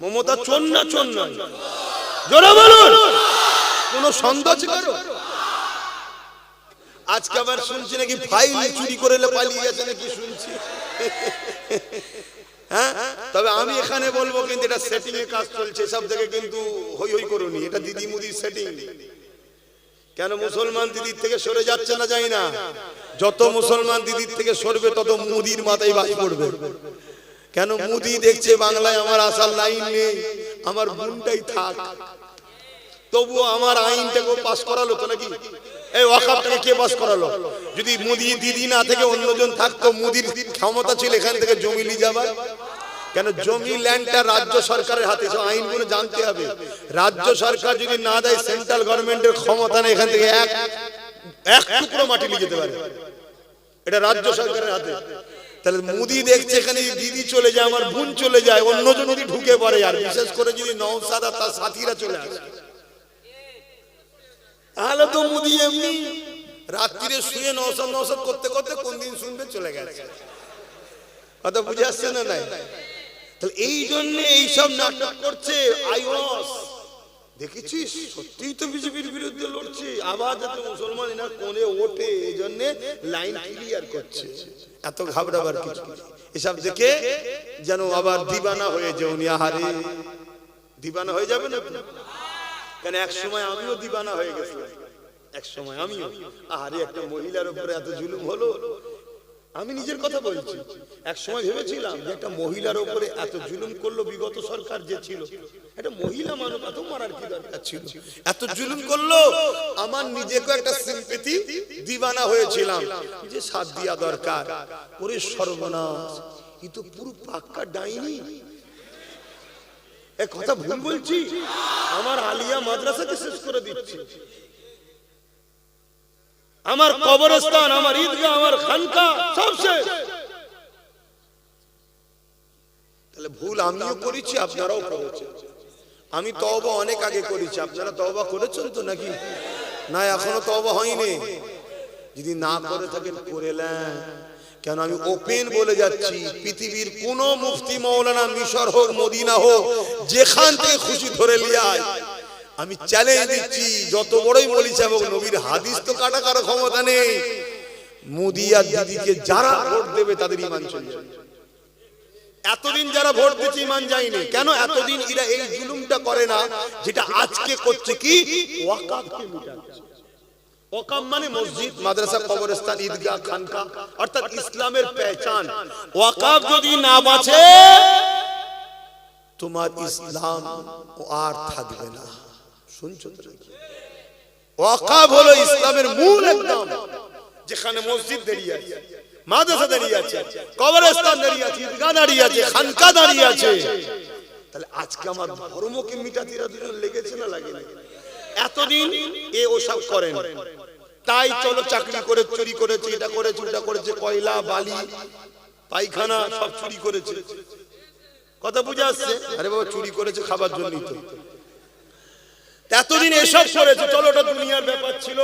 মমতা চোর না চোর জোরে বলুন। কোন সন্দেহ কারও? আজকে আবার শুনছি নাকি ফাইল চুরি করে পালিয়ে গেছে নাকি শুনছি। হ্যাঁ? তবে আমি এখানে বলব কিন্তু এটা সেটিং এর কাজ চলছে, সব থেকে কিন্তু হই হই করুনি, এটা দিদি মুদির সেটিং কেন মুসলমান দিদির থেকে সরে যাচ্ছে না যাই না। যত মুসলমান দিদির থেকে সরবে, তত মুদির মাথায় বাজ পড়বে। কেন মুদি দেখছে বাংলায় আমার আসার লাইন নেই? আমার বোনটাই থাক। তবুও আমার আইনটাকে পাস করালো তো নাকি? এই ওয়াকাবটাকে কে পাস করালো? যদি মুদি দিদি না থেকে অন্যজন থাকতো, মুদির ক্ষমতা ছিল এখান থেকে জমি নিয়ে যাবার? কেন জমি ল্যান্ডটা রাজ্য সরকারের হাতে? সব আইনগুলো জানতে হবে। রাজ্য সরকার যদি না দেয়, সেন্ট্রাল গভর্নমেন্টের ক্ষমতা নেই এখান থেকে এক এক টুকরো মাটি নিয়ে যেতে পারে। এটা রাজ্য সরকারের হাতে। তাহলে মুদি দেখছে এখানে দিদি চলে যায় আমার বোন চলে যায় অন্যজন যদি ঢুকে পড়ে আর বিশেষ করে যদি আর তার সাথীরা চলে আসে। তাহলে তো মুদি এমনি রাত্রিরে শুয়ে নৌসাদ নৌসাদ করতে করতে কোন দিন শুনবে চলে গেছে। কথা বুঝে আসছে না নাই? তাহলে এই জন্য এইসব নাটক করছে আইওস দেখেছিস? সত্যিই তো বিজেপির বিরুদ্ধে লড়ছে। আবার যাতে মুসলমান এনা কোণে ওঠে এই জন্য লাইন ক্লিয়ার করছে। এত ঘাবড়াবার কিছু এসব দেখে যেন আবার দিবানা হয়ে যে উনি আহারে। দিবানা হয়ে যাবে না কেন এক সময় আমিও দিবানা হয়ে গেছিলাম। এক সময় আমিও। আহারে একটা মহিলার উপরে এত জুলুম হলো। আমি নিজের কথা বলছি। এক সময় ভেবেছিলাম যে একটা মহিলার উপরে এত জুলুম করল বিগত সরকার যে ছিল। একটা মহিলা মানুষ, এত মারার কি দরকার ছিল? এত জুলুম করল, আমার নিজেকে একটা সিম্পেথি দিবানা হয়েছিলাম যে সাথ দিয়া দরকার। ওরে সর্বনাশ ই তো পুরো পাক্কা ডাইনি। এ কথা ভুল বলছি, আমার আলিয়া মাদ্রাসাকে শেষ করে দিচ্ছে। আমার কবরস্থান, আমার ঈদগাহ, আমার খানকা, সব তাহলে ভুল আমিও করেছি, আপনারাও করেছেন। আমি তওবা অনেক আগে করেছি, আপনারা তওবা করেছেন তো নাকি? না, এখনও তওবা হয়নি। যদি না করে থাকেন, করে নেন। কেন, আমি ওপেন বলে যাচ্ছি, পৃথিবীর কোন মুফতি মৌলানা মিশর হোক, মদিনা হোক, যেখান থেকে খুশি ধরে লিয়ায় আমি চ্যালেঞ্জ দিচ্ছি, যত বড়ই বলিস এবং নবীর হাদিস তো কাটা কারও ক্ষমতা নেই। মুদিয়া দিদিকে যারা ভোট দেবে তাদের ইমান চলে। এতদিন যারা ভোট দিচ্ছে ইমান যায়নি, কেন এতদিন এরা এই জুলুমটা করে না, যেটা আজকে করছে কি? ওয়াকাফকে মিটাচ্ছে। ওয়াকাফ মানে মসজিদ, মাদ্রাসা, কবরস্থান, ঈদগাহ খানকা অর্থাৎ ইসলামের পেহচান। ওয়াকাফ যদি না বাঁচে, তোমার ইসলাম আর থাকবে না। শুনছো? ওয়াকাফ হলো ইসলামের মূল একদম যেখানে মসজিদ দাঁড়িয়ে আছে, মাদ্রাসা দাঁড়িয়ে আছে, কবরস্থান দাঁড়িয়ে আছে, ঈদগাহ দাঁড়িয়ে আছে খানকা দাঁড়িয়ে আছে। তাহলে আজকে আমার দুজন লেগেছে না লাগে না এতদিন এ ওসব করেন। তাই চলো চাকরি করে, চুরি করেছে, এটা করেছে, ওটা করেছে, কয়লা, বালি, পায়খানা, সব চুরি করেছে। কথা বুঝে আসছে? আরে বাবা, চুরি করেছে, খাবার জন্যই তো। এতদিন এসব করেছে চলো ওটা দুনিয়ার ব্যাপার ছিল।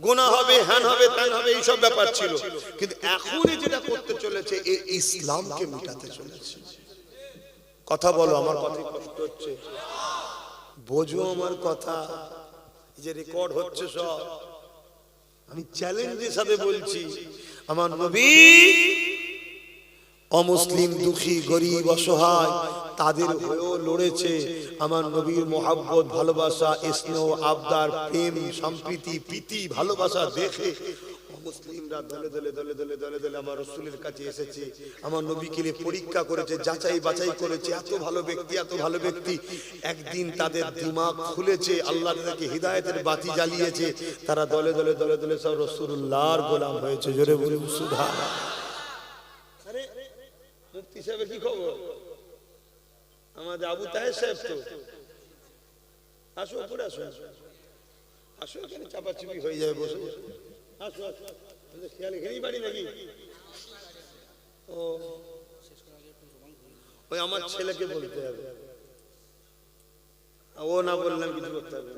গোনা হবে হ্যান হবে ত্যান হবে এইসব ব্যাপার ছিল। কিন্তু এখনই যেটা করতে চলেছে এই ইসলামকে মিটাতে চলেছে। কথা বলো আমার কথা কষ্ট হচ্ছে। বোঝো আমার কথা যে রেকর্ড হচ্ছে সব। আমি চ্যালেঞ্জের সাথে বলছি আমার নবী অমুসলিম দুঃখী, গরিব, অসহায়, তাদের হয়েও লড়েছে। আমার নবীর মোহাব্বত, ভালোবাসা, স্নেহ, আবদার, প্রেম, সম্প্রীতি, প্রীতি, ভালোবাসা দেখে পরীক্ষা করেছে, যাচাই বাছাই করেছে। এত ভালো ব্যক্তি, এত ভালো ব্যক্তি। একদিন তাদের বাতি জ্বালিয়েছে। তারা দলে দলে দলে দলে সব রসুল্লাহর গোলাম হয়েছে। জোরে বলুন সুধা সাহেবের কি খবর? আমাদের আবু তাহের সাহেব তো। আসো, উপরে আসো। আসো, এখানে চাপাচুপি হয়ে যাবে বসে। আসো আসো। খেয়াল এখানেই বাড়ি নাকি? ও। ওই আমার ছেলেকে বলতে হবে। ও না বললাম কিছু করতে হবে।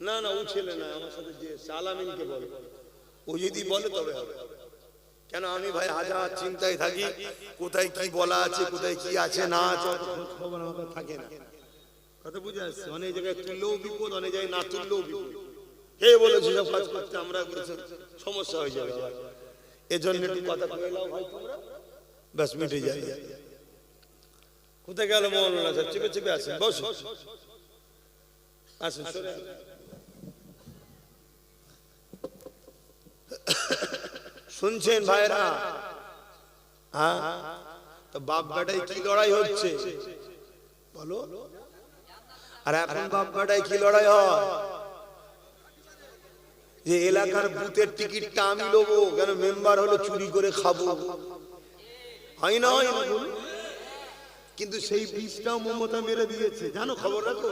না না, ও ছেলে না, আমার সাথে যে সালামিনকে বলে। ও যদি বলে, তবে হবে। কেন আমি ভাই হাজার চিন্তায় থাকি? কোথায় কি বলা আছে কোথায় কি আছে না আছে খবর কাছে থাকে না। কথা বুঝে আসছে? অনেক জায়গায় তুললেও বিপদ অনেক জায়গায় না তুললেও বিপদ। কে বলেছে সব কাজ করতে? আমরা করেছি, সমস্যা হয়ে যাবে। এজন্য একটু কথা কয়ে নাও ভাই তোমরা। ব্যাস মিটে যাই কোথায় গেল মৌলানা সাহেব? চেপে চেপে আসেন বসুন। আসুন সরে। শুনছেন ভাইরা? হ্যাঁ? তো বাপ বেটাই কি লড়াই হচ্ছে? বলো। আর এখন বাপ বেটাই কি লড়াই হয়? যে এলাকার বুথের টিকিটটা আমি নেব, কেন মেম্বার হলো চুরি করে খাব? হয় না হয় না কিন্তু সেই বীজটাও মমতা মেরে দিয়েছে। জানো খবর রাখো?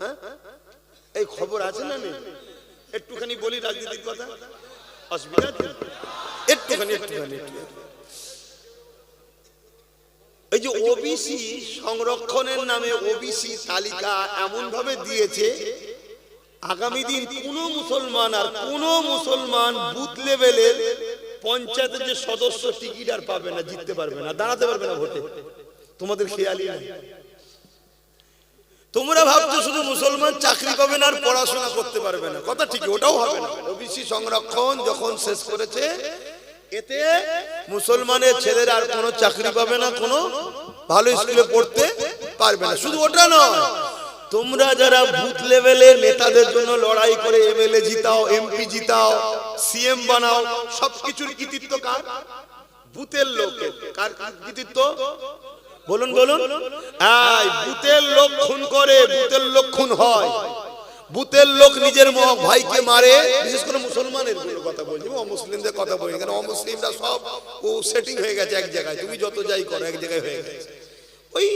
হ্যাঁ? এই খবর আছে না নেই? একটুখানি বলি রাজনীতির কথা? অসুবিধা? এই যে ওবিসি সংরক্ষণের নামে ওবিসি তালিকা এমন ভাবে দিয়েছে, আগামী দিন মুসলমান আর মুসলমান বুথ লেভেলের পঞ্চায়েতের যে সদস্য টিকিট আর পাবে না, জিততে পারবে না, দাঁড়াতে পারবে না ভোটে। তোমাদের খেয়ালই নাই। তোমরা ভাবছ শুধু মুসলমান চাকরি পাবে না আর পড়াশোনা করতে পারবে না। কথা ঠিক, ওটাও হবে না। ওবিসি সংরক্ষণ যখন শেষ করেছে এতে মুসলমানের ছেলেরা আর কোনো চাকরি পাবে না, কোনো ভালো স্কুলে পড়তে পারবে না। শুধু ওটা নয়, তোমরা যারা বুথ লেভেলের নেতাদের জন্য লড়াই করে এমএলএ জিতাও, এমপি জিতাও, সিএম বানাও, সবকিছুর কৃতিত্ব কার? বুথের লোকের। কার কৃতিত্ব? বলুন বলুন। বুথের লোক খুন করে, বুথের লোক খুন হয়। বুথের লোক নিজের ভাইকে মারে, বিশেষ করে মুসলমানের কথা বলছি অমুসলিমদের কথা বলি, কেন অমুসলিমরা সব, ও সেটিং হয়ে গেছে এক জায়গায়, তুমি যত যাই করো এক জায়গায় হয়ে গেছে। ওই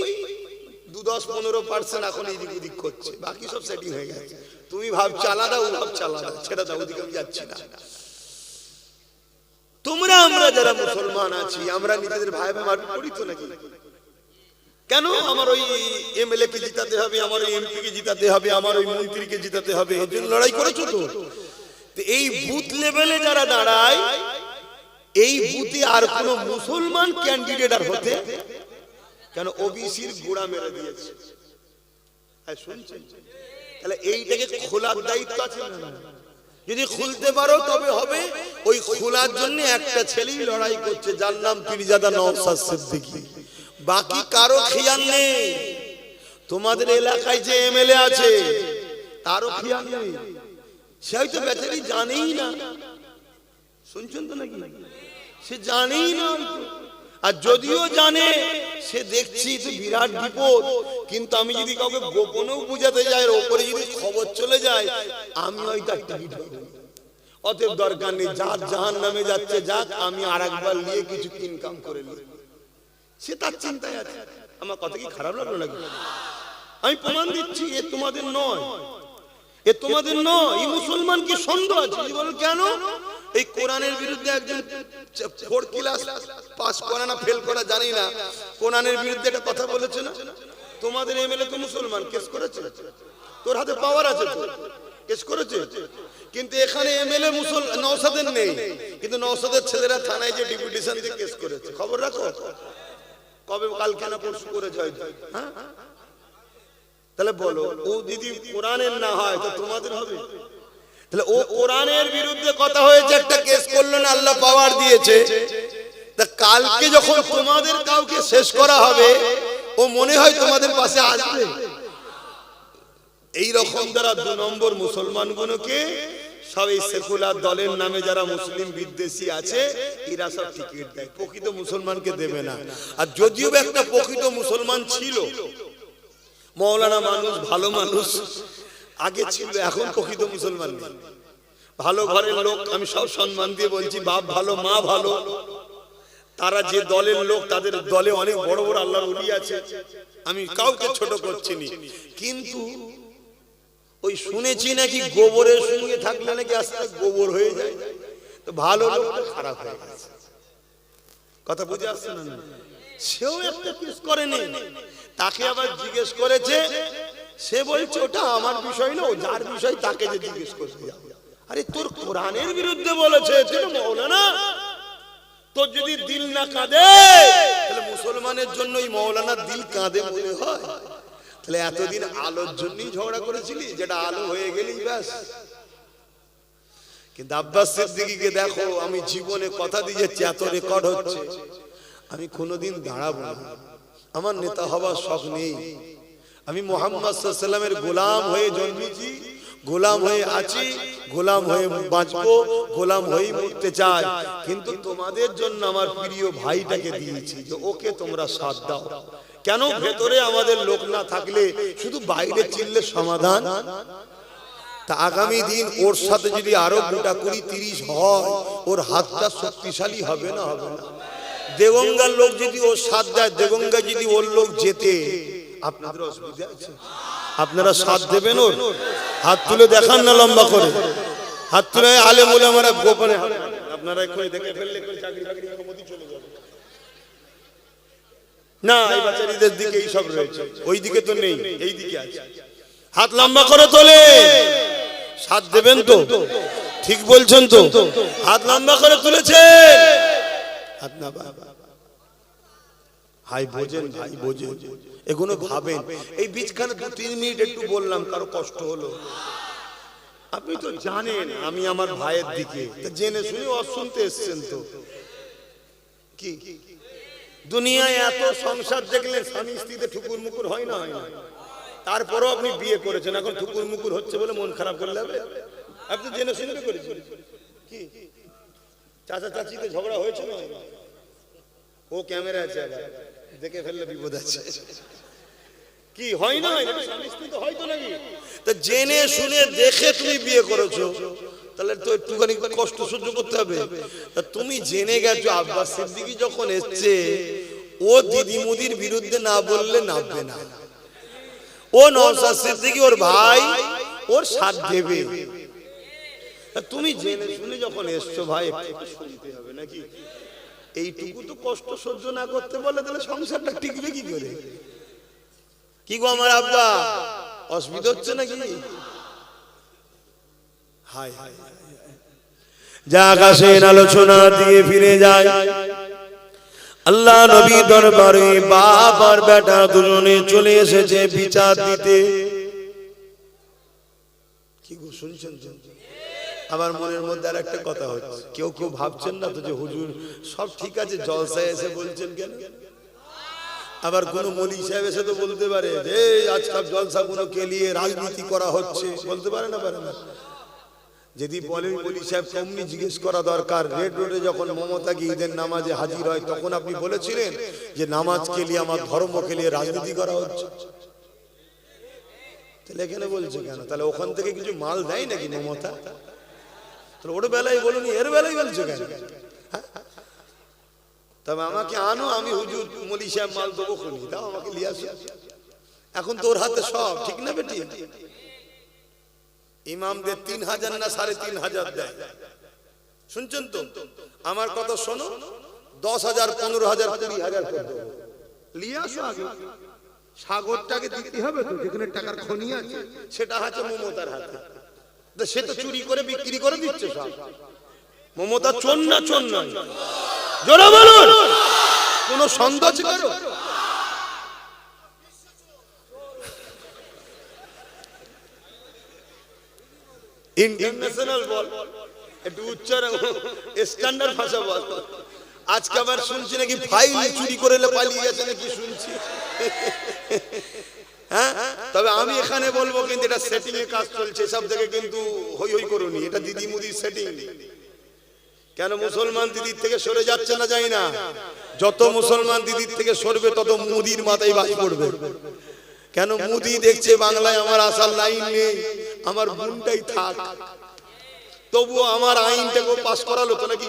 দু দশ পনেরো পার্সেন্ট এখন এদিক ওদিক করছে, বাকি সব সেটিং হয়ে গেছে। তুমি ভাবছ আলাদা, ও ভাবছ আলাদা, ছেড়ে দাও, ওদিকে আমি যাচ্ছি না। তোমরা, আমরা যারা মুসলমান আছি, আমরা নিজেদের ভাই ভাই মারপিট করি তো নাকি? কেন? আমার ওই এমএলএ কে জিতাতে হবে আমার ওই এমপি কে জিতাতে হবে আমার ওই মন্ত্রীকে জিতাতে হবে এর জন্য লড়াই করেছ তো? এই বুথ লেভেলে যারা দাঁড়ায় এই বুথে আর কোন মুসলমান ক্যান্ডিডেট আর হতে কেন ওবিসির গোড়া মেরে দিয়েছে? হ্যাঁ, শুনছেন? তাহলে এইটাকে খোলার দায়িত্ব আছে? যদি খুলতে পারো তবে হবে। ওই খোলার জন্য একটা ছেলেই লড়াই করছে যার নাম পিরিজাদা নওসাদ সিদ্দিকী। বাকি কারও খেয়াল নেই। তোমাদের এলাকায় যে এমএলএ আছে তারও খেয়াল নেই। সে হয়তো বেচারি জানেই না। শুনছেন তো নাকি? সে জানেই না। আর যদিও জানে সে দেখছি তো বিরাট বিপদ। কিন্তু আমি যদি কাউকে গোপনেও বুঝাতে যাই ওপরে যদি খবর চলে যায় আমি হয়তো টিকিট। অতএব দরকার নেই যার জাহান নামে যাচ্ছে যাক আমি আর একবার নিয়ে কিছু ইনকাম করে নিই। সে তার চিন্তায় আছে। আমার কথা কি খারাপ লাগল নাকি? আমি প্রমাণ দিচ্ছি, এ তোমাদের নয়। এ তোমাদের নয়, এই মুসলমান কি সন্দেহ আছে? বলো কেন? এই কোরআনের বিরুদ্ধে একজন ফোর ক্লাস পাস করা না, ফেল করা জানি না। কোরআনের বিরুদ্ধে একটা কথা বলেছে না? তোমাদের এমএলএ তো মুসলমান, কেস করেছে? তোর হাতে পাওয়ার আছে তো? কেস করেছে? কিন্তু এখানে এমএলএ মুসল নওসাদের নেই। কিন্তু নওসাদের ছেলেরা থানায় যে ডিপুটেশন দিয়ে কেস করেছে, খবর রাখো? কবে কালকে না পরশু করেছে হয়তো হ্যাঁ? তাহলে বলো, ও দিদি কোরআনের না হয়, তো তোমাদের হবে? তাহলে ও কোরআনের বিরুদ্ধে কথা হয়েছে, একটা কেস করল না, আল্লাহ পাওয়ার দিয়েছে। তা কালকে যখন তোমাদের কাউকে শেষ করা হবে, ও মনে হয় তোমাদের পাশে আসবে। এই রকম দ্বারা দু নম্বর মুসলমানগুলোকে সব এই সেকুলার দলের নামে যারা মুসলিম বিদ্বেষী আছে, এরা সব টিকিট দেয়। প্রকৃত মুসলমানকে দেবে না। আর যদিও একটা প্রকৃত মুসলমান ছিল, মৌলানা মানুষ, ভালো মানুষ, আগে ছিল, এখন প্রকৃত মুসলমান নেই। ভালো ঘরের লোক, আমি সব সম্মান দিয়ে বলছি, বাপ ভালো, মা ভালো। তারা যে দলের লোক, তাদের দলে অনেক বড় বড় আল্লাহর উলি আছে। আমি কাউকে ছোট করছি কিন্তু ওই শুনেছি নাকি গোবরের সঙ্গে থাকলে নাকি আস্তে গোবর হয়ে যায়? তো ভালো খারাপ হয়ে গেছে। কথা বুঝে আসছে না? সেও একটা কেস করেনি। তাকে আবার জিজ্ঞেস করেছে, সে বলছে, ওটা আমার বিষয় না যার বিষয় তাকে যে জিজ্ঞেস করতে আরে তোর কোরআনের বিরুদ্ধে বলেছে মৌলানা। তোর যদি দিল না কাঁদে, তাহলে মুসলমানের জন্য ওই মৌলানার দিল কাঁদে মনে হয়। তাহলে এতদিন আলোর জন্যই ঝগড়া করেছিলি? যেটা আলো হয়ে গেলেই ব্যাস। কিন্তু আব্বাস সিদ্দিকীকে দেখো, আমি জীবনে কথা দিয়ে এত রেকর্ড হচ্ছে। আমি কোনোদিন দাঁড়াবো না। আমার নেতা হবার শখ নেই। আমি মোহাম্মদ সাল্লামের গোলাম হয়ে জন্মেছি, গোলাম হয়ে আছি, গোলাম হয়ে বাঁচবো, গোলাম হয়ে মরতে চাই। কিন্তু তোমাদের জন্য আমার প্রিয় ভাইটাকে দিয়েছি যে ওকে তোমরা সাথ দাও। কেন ভেতরে আমাদের লোক না থাকলে শুধু বাইরে চিনলে সমাধান? তা আগামী দিন ওর সাথে যদি আরও গোটা কুড়ি তিরিশ হয় ওর হাতটা শক্তিশালী হবে না হবে না। দেগঙ্গার লোক যদি ওর সাথ দেয় দেগঙ্গা যদি ওর লোক যেতে আপনাদের অসুবিধা আছে? আপনারা সাথ দেবেন ওর? হাত তুলে দেখান না লম্বা করে। হাত তুলে আলে বলে আমরা গোপনে আপনারা এক্ষুনি দেখে ফেললে করে চাকরি বাকরি মোদি চলে যাবে না এই বাচ্চাদের দিকে এই সব রয়েছে। ওই দিকে তো নেই এই দিকে আছে। হাত লম্বা করে তোলে। সাথ দেবেন তো? ঠিক বলছেন তো? হাত লম্বা করে তুলেছে। হাত না বাবা। হাই বোঝেন ভাই বোঝেন এগুলো ভাবেন। এই বীজখানে দু তিন মিনিট একটু বললাম কারও কষ্ট হলো। আপনি তো জানেন আমি আমার ভাইয়ের দিকে। জেনে শুনে অশুনতে এসছেন তো। কি? দুনিয়ায় এত সংসার দেখলেন স্বামী স্ত্রীতে ঠুকুর মুকুর হয় না হয় না। তারপরেও আপনি বিয়ে করেছেন, এখন ঠুকুর মুকুর হচ্ছে বলে মন খারাপ করলে হবে আপনি জেনে শুনবে করেছেন। কি? চাচা চাচিতে ঝগড়া হয়েছে না? ও ক্যামেরা আছে আবার, দেখে ফেললে বিপদ আছে। কি, হয় না? হয় হয়তো নাকি? তা জেনে শুনে দেখে তুমি বিয়ে করেছ, তাহলে তো একটুখানি কষ্ট সহ্য করতে হবে। তুমি জেনে গেছো, আব্বাস সিদ্দিকি যখন এসছে ও দিদি মুদির বিরুদ্ধে না বললে নামবে না। ও নওশাদ সিদ্দিকি ওর ভাই, ওর সাথ দেবে। তুমি জেনে শুনে যখন এসছো ভাই শুনতে হবে নাকি? এইটুকু তো কষ্ট সহ্য না করতে বলে তাহলে সংসারটা টিকবে কি করে? কি গো আমার আব্বা, অসুবিধা হচ্ছে নাকি? হাই হাই যা আকাশের আলোচনা দিয়ে ফিরে যায়। আল্লাহ নবী দরবারে বাপ আর বেটা দুজনে চলে এসেছে বিচার দিতে। কি গো, শুনছেন আমার মনের মধ্যে আর একটা কথা হচ্ছে। কেউ কেউ ভাবছেন না তো যে হুজুর সব ঠিক আছে, জলসায় এসে বলছেন কেন? আবার কোন মলি সাহেব এসে তো বলতে পারে যে "এই আজকাল জলসা গুলো কে নিয়ে রাজনীতি করা হচ্ছে। বলতে পারে না পারে না। যদি বলে মলি সাহেব, তেমনি জিজ্ঞেস করা দরকার। রেড রোডে যখন মমতা কি ঈদের নামাজে হাজির হয়, তখন আপনি বলেছিলেন যে, নামাজ নিয়ে আমার ধর্ম নিয়ে রাজনীতি করা হচ্ছে? তাহলে এখানে বলছে কেন? তাহলে ওখান থেকে কিছু মাল দেয় নাকি মমতা? তাহলে ওর বেলায় বলুন, এর বেলায় বলছে কেন? হ্যাঁ? তবে আমাকে আনো, আমি হুজুর মলি সাহেব মাল দেবো খুনি। দাও, আমাকে আসো। এখন তোর হাতে সব, ঠিক না বেটি? ইমামদের তিন হাজার না সাড়ে তিন হাজার দেয়? শুনছেন তো? আমার কথা শোনো দশ হাজার পনেরো হাজার কুড়ি হাজার নিয়ে আসো আগে সাগরটাকে দিতে হবে তো যেখানে টাকার খনি আছে সেটা আছে মমতার হাতে। তা সে তো চুরি করে বিক্রি করে দিচ্ছে সব। মমতা চোর না চোর নয়। জোরে বলুন। কোন সন্দেহ কারও? ইন্টারন্যাশনাল বল একটু উচ্চারণ স্ট্যান্ডার্ড ভাষা বল। আজকে আবার শুনছি নাকি ফাইল চুরি করে পালিয়ে গেছে নাকি শুনছি। হ্যাঁ? তবে আমি এখানে বলব কিন্তু এটা সেটিং এ কাজ চলছে সব থেকে কিন্তু হই হই করুনি এটা দিদি মুদির সেটিং কেন মুসলমান দিদির থেকে সরে যাচ্ছে না যাই না। যত মুসলমান দিদির থেকে সরবে, তত মুদির মাথায় বাস পড়বে। কেন মুদি দেখছে বাংলায় আমার আসার লাইন নেই? আমার বোনটাই থাক। তবুও আমার আইনটাকে পাস করালো তো নাকি?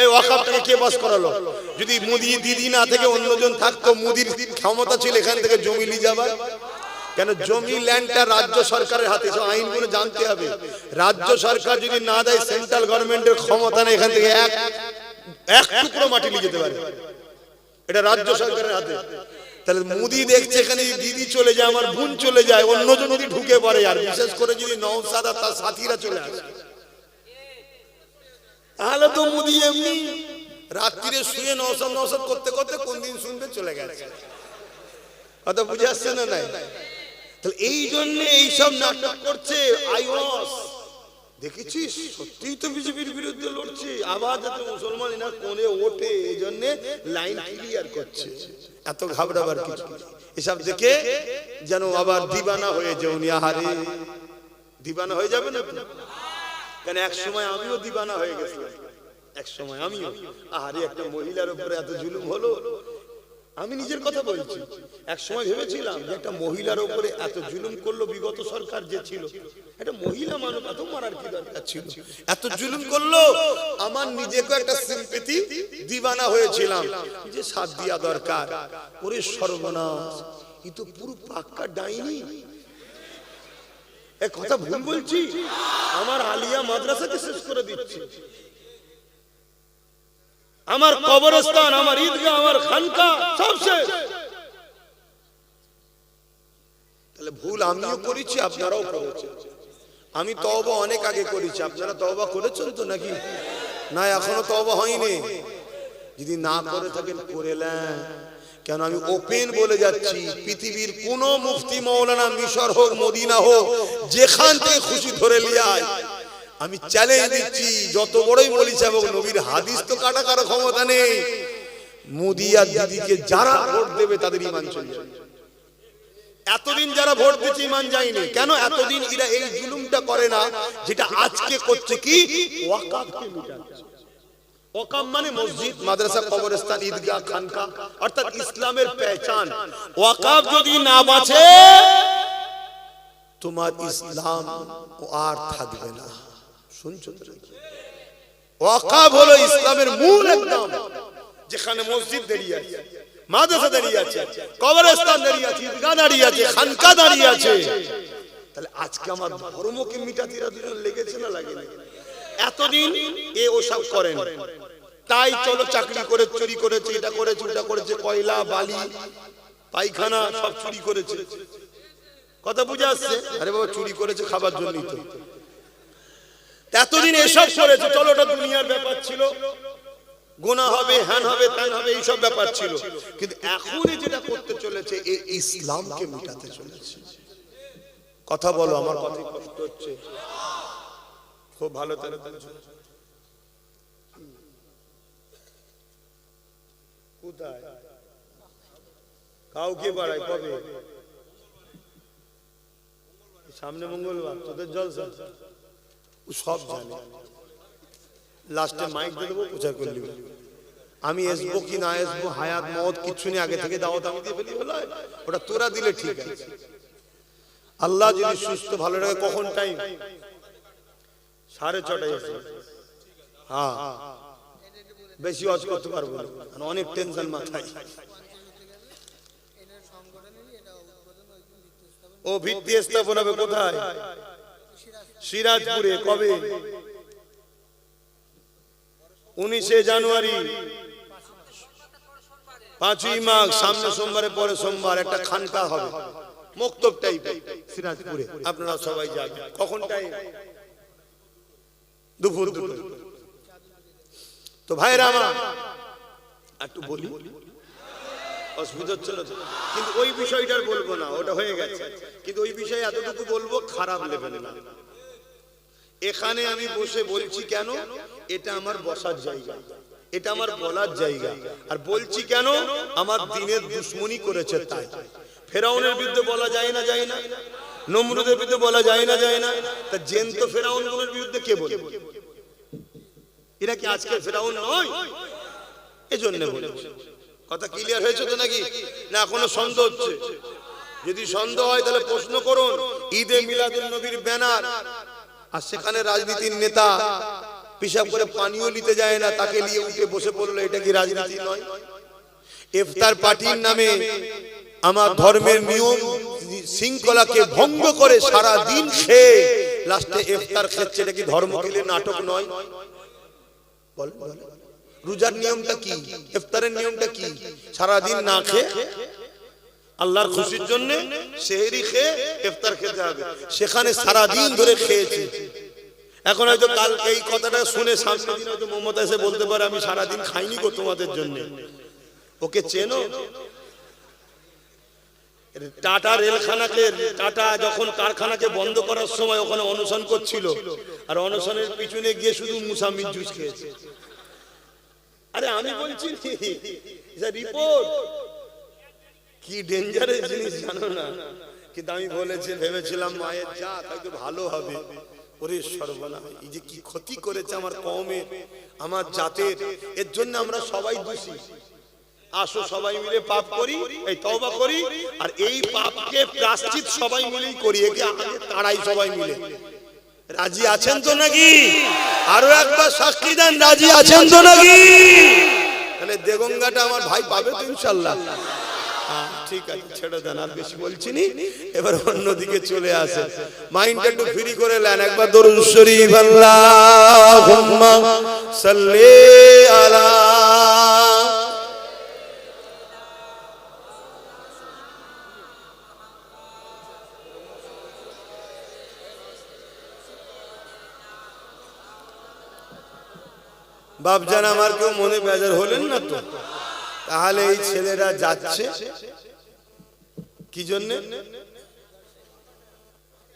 এই ওয়াকাবটাকে কে পাস করালো? যদি মুদি দিদি না থেকে অন্যজন থাকতো, মুদির ক্ষমতা ছিল এখান থেকে জমি নিয়ে যাবার। কেন জমি ল্যান্ডটা রাজ্য সরকারের হাতে, সব আইনগুলো জানতে হবে। রাজ্য সরকার যদি না দেয়, সেন্ট্রাল গভর্নমেন্টের ক্ষমতা নেই এখান থেকে এক এক টুকরো মাটি নিয়ে যেতে পারে। এটা রাজ্য সরকারের হাতে। তাহলে মুদি দেখছে এখানে দিদি চলে যায়, আমার বোন চলে যায়, অন্যজন যদি ঢুকে পড়ে, আর বিশেষ করে যদি নৌসাদ আর তার সাথীরা চলে আসে। তাহলে তো মুদি এমনি রাত্রিরে শুয়ে নৌসদ নৌসদ করতে করতে কোন দিন শুনবে চলে গেছে। কথা বুঝে আসছে না নাই? তাহলে এই জন্য এইসব নাটক করছে আইওয়াস দেখেছিস? সত্যিই তো বিজেপির বিরুদ্ধে লড়ছে। আবার যাতে মুসলমান এনার কোণে ওঠে এই জন্য লাইন ক্লিয়ার করছে। এত ঘাবড়াবার কিছু এসব দেখে যেন আবার দিবানা হয়ে যাও উনি আহারে। দিবানা হয়ে যাবে না? কেন এক সময় আমিও দিবানা হয়ে গেছিলাম। এক সময় আমিও। আহারে, একটা মহিলার উপরে এত জুলুম হলো। আমি নিজের কথা বলছি। এক সময় ভেবেছিলাম যে একটা মহিলার উপরে এত জুলুম করল বিগত সরকার যে ছিল। একটা মহিলা মানব এত মারার কি দরকার ছিল? এত জুলুম করল, আমার নিজেকে একটা সিম্পেথি দিবানা হয়েছিলাম যে সাথ দিয়া দরকার। ওরে সর্বনাশ ই তো পুরো পাক্কা ডাইনি। এ কথা ভুল বলছি? আমার আলিয়া মাদ্রাসাকে শেষ করে দিচ্ছে। আমার কবরস্থান, আমার ঈদগাহ, আমার খানকা সব তাহলে ভুল আমিও করেছি, আপনারাও করেছেন। আমি তওবা অনেক আগে করেছি, আপনারা তওবা করেছেন তো নাকি? না, এখনও তওবা হয়নি। যদি না করে থাকেন, করে কেন, আমি ওপেন বলে যাচ্ছি, পৃথিবীর কোন মুফতি মৌলানা মিশর হোক, মদিনা হোক, যেখান থেকে খুশি ধরে লিয়ায় আমি চ্যালেঞ্জ দিচ্ছি, যত বড়ই বলিস এবং নবীর হাদিস তো কাটা কারও ক্ষমতা নেই। মোদি আর দিদিকে যারা ভোট দেবে তাদের ইমান চলে এতদিন যারা ভোট দিচ্ছে ইমান যায়নি, কেন এতদিন এরা এই জুলুমটা করে না যেটা আজকে করছে কি? ওয়াকাফ মানে মসজিদ, মাদ্রাসা, কবরস্থান, ঈদগাহ খানকা অর্থাৎ ইসলামের পেহচান। ওয়াকাফ যদি না বাঁচে, তোমার ইসলাম আর থাকবে না। শুনছো হলো ইসলামের মূল একদম যেখানে মসজিদ দাঁড়িয়ে আছে, মাদ্রাসা দাঁড়িয়ে আছে, কবরস্থান দাঁড়িয়ে আছে, ঈদগাহ দাঁড়িয়ে আছে, খানকা দাঁড়িয়ে আছে। তাহলে আজকে আমার ধর্মকে দুজন লেগেছে না এতদিন এ ওসব করেন। তাই চলো চাকরি করে, চুরি করেছে, এটা করেছে, ওটা করেছে, কয়লা, বালি, পায়খানা, সব চুরি করেছে। কথা বুঝে আসছে? আরে বাবা, চুরি করেছে খাবার জন্যই এতদিন এসব করেছে চলো ওটা দুনিয়ার ব্যাপার ছিল। গুণা হবে হ্যান হবে ত্যান হবে এইসব ব্যাপার ছিল। কিন্তু এখনই যেটা করতে চলেছে এই ইসলামকে মিটাতে চলেছে। কথা বলো আমার কথা কষ্ট হচ্ছে। খুব ভালো কোথায়? কাউকে বাড়ায় কবে? সামনে মঙ্গলবার তোদের জলসা। সব জানে। লাস্টে মাইক দিয়ে দেবো, প্রচার করে নেবে। আমি আসব কি না আসব, হায়াত, মত কিচ্ছু নেই, আগে থেকে দাওয়াত আমি দিয়ে ফেলি বলে। ওটা তোরা দিলে ঠিক আছে। আল্লাহ যদি সুস্থ, ভালো রাখে কখন টাইম সাড়ে ছটায় এসে হ্যাঁ। বেশি অজ করতে পারব অনেক টেনশন মাথায়। ও ভিত্তি স্থাপন হবে কোথায়? সিরাজপুরে কবে? উনিশে জানুয়ারি। পাঁচই মাঘ, সামনে সোমবারে, পরে সোমবার, একটা খানকা হবে। সিরাজপুরে। আপনারা সবাই যাবেন। কখন দুপুর দুপুর। তো ভাইরা আমার, একটু বলি। অসুবিধা হচ্ছে না তো? কিন্তু ওই বিষয়টার বলব না, ওটা হয়ে গেছে। কিন্তু ওই বিষয়ে এতটুকু বলব, খারাপ লেভেলে না। এখানে আমি বসে বলছি কেন? এটা আমার বসার জায়গা। এটা আমার বলার জায়গা। আর বলছি কেন? আমার দিনের দুশ্মনী করেছে তাই। ফেরাউনের বিরুদ্ধে বলা যায় না যায় না। নমরুদের বিরুদ্ধে বলা যায় না যায় না। তা জেন্ত ফেরাউনগুলোর বিরুদ্ধে কে বলে এরা কি আজকে ফেরাউন নয়? এজন্য বলছি কথা ক্লিয়ার হয়েছে তো নাকি? না, এখনও সন্দেহ হচ্ছে। যদি সন্দেহ হয়, তাহলে প্রশ্ন করুন। ঈদে মিলাদুল নবীর ব্যানার। আর সেখানে রাজনীতির নেতা পিসাব করে পানিও নিতে যায় না, তাকে নিয়ে উঠে বসে পড়ল, এটা কি রাজনীতি নয়? ইফতার পার্টির নামে আমার ধর্মের নিয়ম শৃঙ্খলাকে ভঙ্গ করে সারা দিন খেয়ে লাস্টে ইফতার খেচ্ছে, এটা কি ধর্ম খেলে নাটক নয়। রোজার নিয়মটা কি? ইফতারের নিয়মটা কি? সারা দিন না খেয়ে আল্লাহর খুশির জন্য সেহেরি খেয়ে ইফতার খেতে হবে। সেখানে সারা দিন ধরে খেয়েছে। এখন হয়তো কাল এই কথাটা শুনে সামনের দিন হয়তো মমতা এসে বলতে পারে আমি সারাদিন খাইনি গো তোমাদের জন্য। ওকে চেনো? টাটা রেলখানাকে টাটা যখন কারখানাকে বন্ধ করার সময় ওখানে অনশন করছিল আর অনশনের পিছনে গিয়ে শুধু মুসাম্মির জুস খেয়েছে। আরে আমি বলছি রিপোর্ট। কি ডেঞ্জারের জিনিস জানো না? কিন্তু আমি বলেছি, ভেবেছিলাম, মায়ের যা হয়তো ভালো হবে। ওরে সর্বনা এই যে কি ক্ষতি করেছে আমার কমের আমার জাতের, এর জন্য আমরা সবাই দোষী। আসো সবাই মিলে পাপ করি, এই তওবা করি, আর এই পাপকে প্রাশ্চিত সবাই মিলেই করি, একে আগে তাড়াই সবাই মিলে। রাজি আছেন তো নাকি? আরও একবার সাক্ষী দেন, রাজি আছেন তো নাকি? তাহলে দেগঙ্গাটা আমার ভাই পাবে তো ইনশাল্লাহ ঠিক আছে, ছেড়ে দেন, আর বেশি বলছি নি। এবার অন্যদিকে চলে আসে। মাইন্ডটা একটু ফ্রি করে নেন, একবার দরুদ শরীফ, আল্লাহুম্মা সাল্লি আলা বাপজান আমার কেউ মনে বেজার হলেন না তো? তাহলে এই ছেলেরা যাচ্ছে। কি জন্য?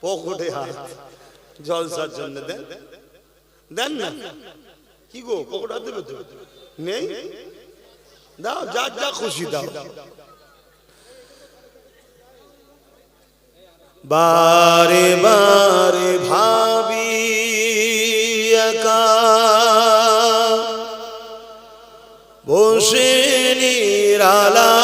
পকেটে হাত। জলসার জন্য দেন। দেন না? কি গো হাত দেবে নেই? দাও, যা যা খুশি দাও। বারে বারে ভাবি একা। বসে নিরালাই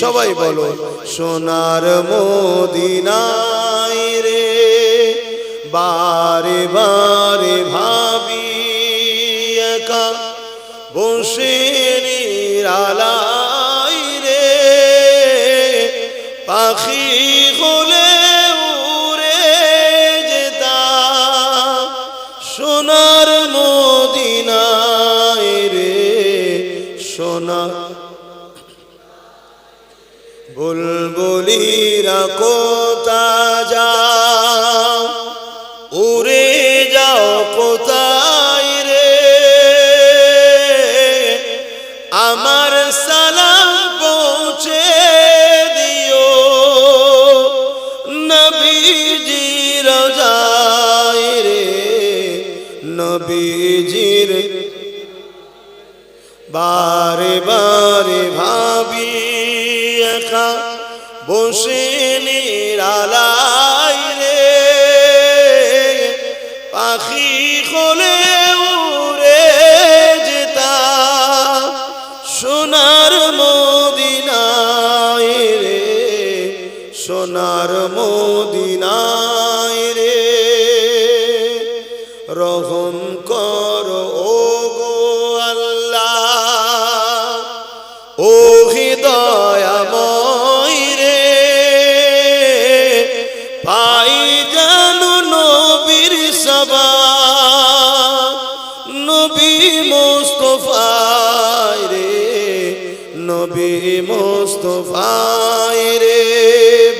সবাই বলো, সোনার মদিনাই রে, বারে বারে ভাবি একা বসে নিরালাই রে। পাখি হলে উড়ে যেতা, সোনার মদিনায় রে সোনা নবীজির বারে বারে ভাবি একা বসে পাই জানু নবীর সবা, নবী মোস্তফায় রে, নবী মোস্তফায় রে,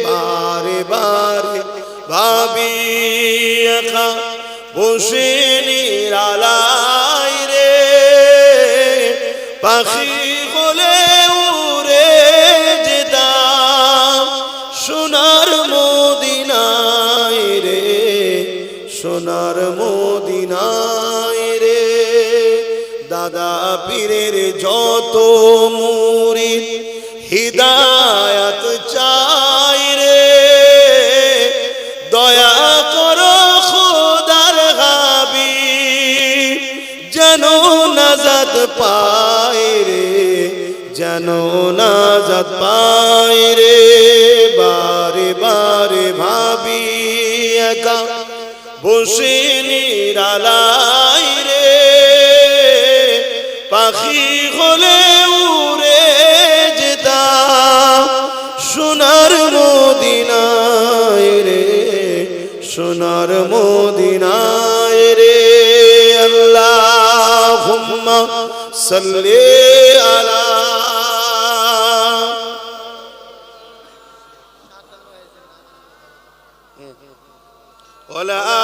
বারে বারে ভাবি একা বসে নিরালাই রে, পাখি যত মুরি হিদায়াত চাই রে, দয়া করো খোদার হাবি যেন নাজাদ পায় রে, যেন নাজাদ পায় রে। বারে বারে ভাবি একা, বসে নিরালাই ওয়ালা আলি